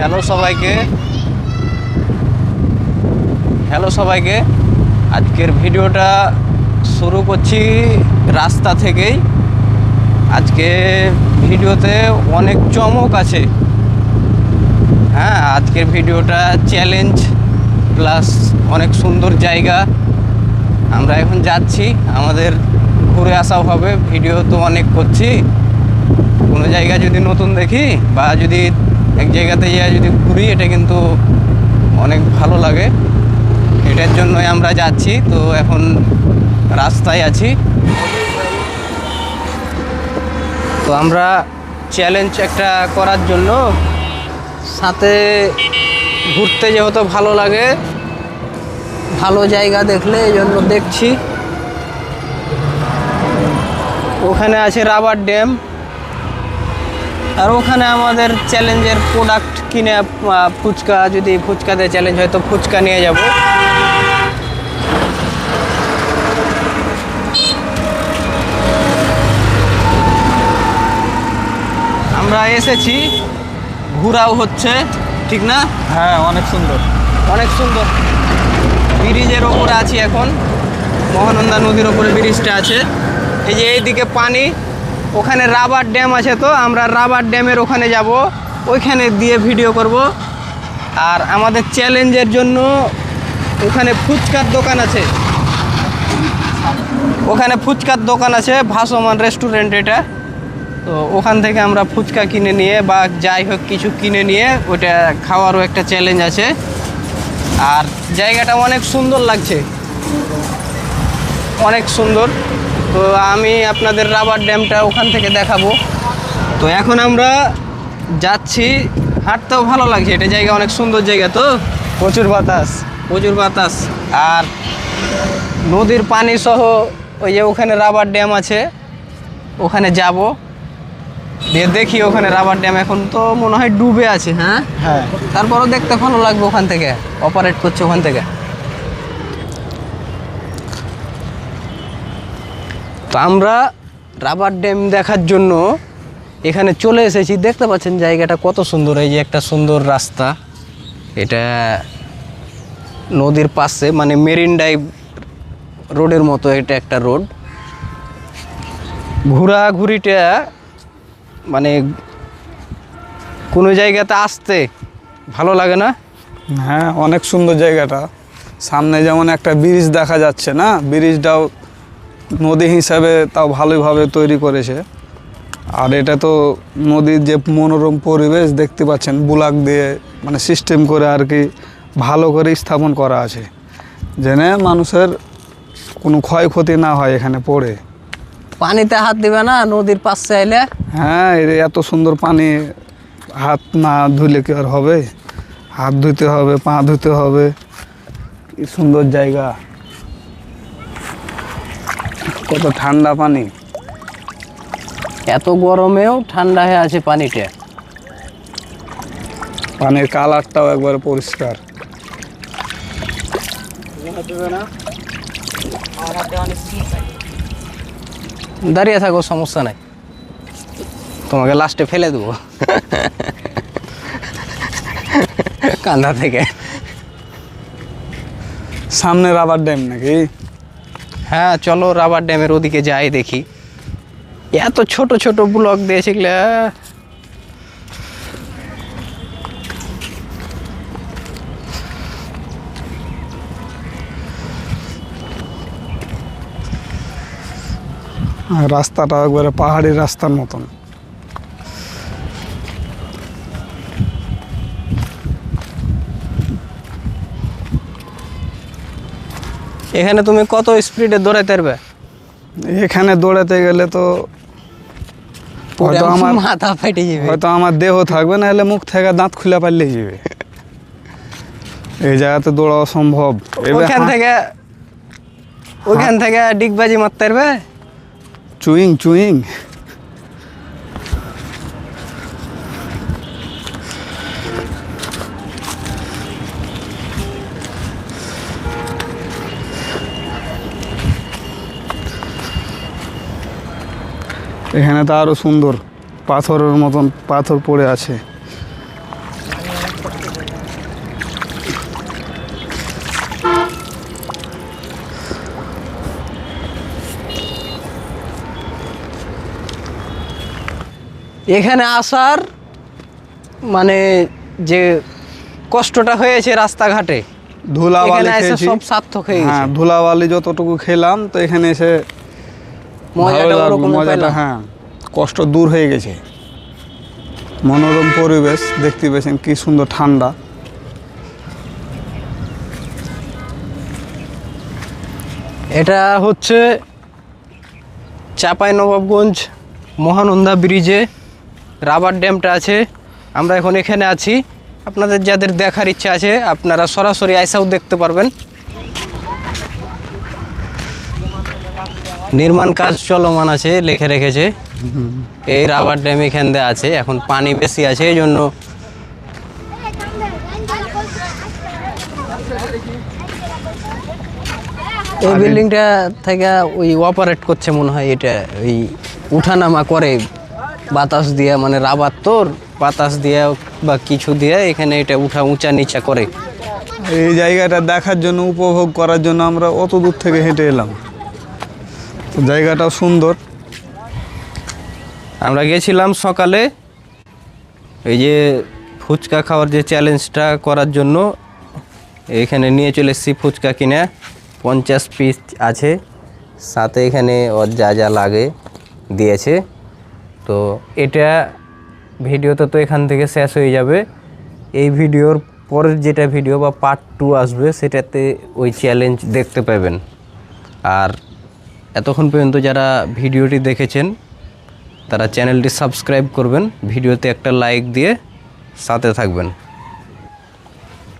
Hello সবাইকে। Hello সবাইকে। আজকের ভিডিওটা শুরু করছি রাস্তা থেকেই। আজকে ভিডিওতে অনেক চমক আছে। হ্যাঁ আজকের ভিডিওটা চ্যালেঞ্জ প্লাস অনেক সুন্দর জায়গা। আমরা এখন যাচ্ছি, আমাদের ঘুরে আসাও হবে, ভিডিও তো অনেক করছি। কোনো জায়গা যদি নতুন দেখি বা যদি এক জায়গাতে যাই যদি ঘুরি, এটা কিন্তু অনেক ভালো লাগে। এটার জন্যই আমরা যাচ্ছি, তো এখন রাস্তায় আছি। তো আমরা চ্যালেঞ্জ একটা করার জন্য, সাথে ঘুরতে যেহেতু ভালো লাগে, ভালো জায়গা দেখলে এই জন্য দেখছি। ওখানে আছে রাবার ড্যাম। আর ওখানে আমাদের চ্যালেঞ্জের প্রোডাক্ট কিনে ফুচকা যদি ফুচকাতে চ্যালেঞ্জ হয় তো ফুচকা নিয়ে যাব। আমরা এসেছি ঘুরাও হচ্ছে ঠিক না? হ্যাঁ অনেক সুন্দর। অনেক সুন্দর। ব্রিজের ওপরে আছি এখন। মহানন্দা নদীর ওপরে ব্রিজটা আছে। এই যে এইদিকে পানি ওখানে রাবার ড্যাম আছে তো, আমরা রাবার ড্যামের ওখানে যাব, ওইখানে দিয়ে ভিডিও করব। আর আমাদের চ্যালেঞ্জের জন্য ওখানে ফুচকার দোকান আছে। ওখানে ফুচকার দোকান আছে, ভাসমান রেস্টুরেন্ট এটা। তো ওখান থেকে আমরা ফুচকা কিনে নিয়ে বা যাই হোক কিছু কিনে নিয়ে, ওটা খাওয়ারও একটা চ্যালেঞ্জ আছে। আর জায়গাটা অনেক সুন্দর লাগছে। অনেক সুন্দর। তো আমি আপনাদের রাবার ড্যামটা ওখান থেকে দেখাবো। তো এখন আমরা যাচ্ছি। হাঁটতেও ভালো লাগছে এটা জায়গা অনেক সুন্দর জায়গা তো। প্রচুর বাতাস। প্রচুর বাতাস। আর নদীর পানি সহ ওই যে ওখানে রাবার ড্যাম আছে ওখানে যাব। দিয়ে দেখি ওখানে রাবার ড্যাম এখন তো মনে হয় ডুবে আছে হ্যাঁ? হ্যাঁ। তারপরও দেখতে ভালো লাগবে ওখান থেকে অপারেট করছে ওখান থেকে। তো আমরা রাবার ড্যাম দেখার জন্য এখানে চলে এসেছি। দেখতে পাচ্ছেন জায়গাটা কত সুন্দর, এই যে একটা সুন্দর রাস্তা। এটা নদীর পাশে মানে মেরিন ড্রাইভ রোডের মতো এটা একটা রোড। ঘোরাঘুরিটা মানে কোনো জায়গাতে আসতে ভালো লাগে না? হ্যাঁ অনেক সুন্দর জায়গাটা। সামনে যেমন একটা ব্রিজ দেখা যাচ্ছে না? ব্রিজটাও নদী হিসাবে তাও ভালোইভাবে তৈরি করেছে। আর এটা তো নদীর যে মনোরম পরিবেশ দেখতে পাচ্ছেন বুলাক দিয়ে মানে সিস্টেম করে আর কি ভালো করে স্থাপন করা আছে। যেন মানুষের কোনো ক্ষয়ক্ষতি না হয় এখানে পড়ে। পানিতে হাত দিবে না নদীর পাশে আইলে? হ্যাঁ এত সুন্দর পানি হাত না ধুলে কি আর হবে? হাত ধুতে হবে পা ধুতে হবে। কি সুন্দর জায়গা। কত ঠান্ডা পানি? এত গরমেও ঠান্ডা হয়ে আছে পানিটা। পানির কালারটাও একবারে পরিষ্কার। দাঁড়িয়ে থাকো সমস্যা নাই। তোমাকে লাস্টে ফেলে দেবো। কান্দা থেকে। সামনে রাবার ড্যাম নাকি? হ্যাঁ চলো রাবার ড্যামের ওদিকে যাই দেখি। এত ছোট ছোট ব্লক দিয়েছে এগুলা রাস্তাটা একবারে পাহাড়ি রাস্তার মতন। এখানে তুমি কত স্পিডে দৌড়াইতে পারবে এখানে দৌড়াতে গেলে তো হয়তো আমার মাথা ফেটে যাবে হয়তো আমার দেহ থাকবে না হলে মুখ থেকে দাঁত খুলে পারলেই যাবে এই জায়গাতে দৌড়া অসম্ভব এবার ওইখান হাঁ- থেকে ওইখান থেকে ডিগবাজি মারতে পারবে চুইং চুইং এখানে তো আরও সুন্দর পাথরের মতন পাথর পড়ে আছে। এখানে আসার মানে যে কষ্টটা হয়েছে রাস্তাঘাটে ধুলাবালি সব সার্থক হয়ে হ্যাঁ, ধুলাবালি যতটুকু খেলাম তো এখানে এসে মজাটা। হ্যাঁ কষ্ট দূর হয়ে গেছে। মনোরম পরিবেশ দেখতে পেয়েছেন কি সুন্দর ঠান্ডা। এটা হচ্ছে চাপাই নবাবগঞ্জ মহানন্দা ব্রিজে রাবার ড্যামটা আছে। আমরা এখন এখানে আছি। আপনাদের যাদের দেখার ইচ্ছা আছে আপনারা সরাসরি আইসাও দেখতে পারবেন। নির্মাণ কাজ চলমান আছে লিখে রেখেছে। এই রাবার ড্যাম এখান দিয়ে আছে এখন পানি বেশি আছে এই জন্য এই বিল্ডিংটা থেকে ওই অপারেট করছে মনে হয় এটা ওই উঠানামা করে বাতাস দিয়ে মানে রাবার তোর বাতাস দিয়ে বা কিছু দিয়ে এখানে এটা উঠা উঁচা নিচা করে। এই জায়গাটা দেখার জন্য উপভোগ করার জন্য আমরা অত দূর থেকে হেঁটে এলাম। জায়গাটাও সুন্দর। আমরা গেছিলাম সকালে এই যে ফুচকা খাওয়ার যে চ্যালেঞ্জটা করার জন্য, এখানে নিয়ে চলে এসেছি ফুচকা কিনে। পঞ্চাশ পিস আছে, সাথে এখানে ওর যা যা লাগে দিয়েছে। তো এটা ভিডিওতে তো এখান থেকে শেষ হয়ে যাবে। এই ভিডিওর পরের যেটা ভিডিও বা পার্ট টু আসবে, সেটাতে ওই চ্যালেঞ্জ দেখতে পাবেন। আর এতক্ষণ পর্যন্ত যারা ভিডিওটি দেখেছেন, তারা চ্যানেলটি সাবস্ক্রাইব করবেন, ভিডিওতে একটা লাইক দিয়ে সাথে থাকবেন।